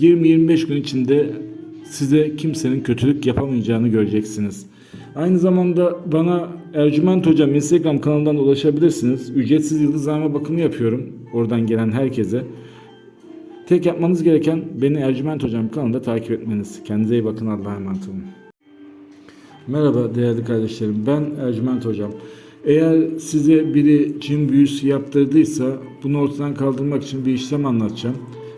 20-25 gün içinde size kimsenin kötülük yapamayacağını göreceksiniz. Aynı zamanda bana Ercüment Hocam Instagram kanalından ulaşabilirsiniz. Ücretsiz yıldızlama bakımı yapıyorum. Oradan gelen herkese. Tek yapmanız gereken beni Ercüment Hocam kanalında takip etmeniz. Kendinize iyi bakın. Allah'a emanet olun. Merhaba değerli kardeşlerim. Ben Ercüment Hocam. Eğer size biri cin büyüsü yaptırdıysa bunu ortadan kaldırmak için bir işlem anlatacağım.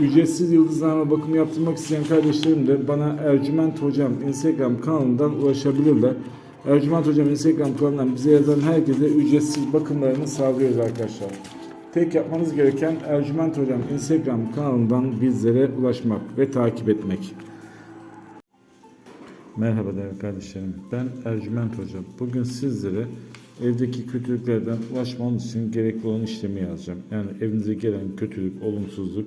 ücretsiz yıldızlama bakımı yaptırmak isteyen kardeşlerim de bana Ercüment Hocam Instagram kanalından ulaşabilirler. Ercüment Hocam Instagram kanalından bize yazan herkese ücretsiz bakımlarını sağlıyoruz arkadaşlar. Tek yapmanız gereken Ercüment Hocam Instagram kanalından bizlere ulaşmak ve takip etmek. Merhaba değerli kardeşlerim. Ben Ercüment Hocam. Bugün sizlere evdeki kötülüklerden ulaşmanız için gerekli olan işlemi yazacağım. Yani evinize gelen kötülük, olumsuzluk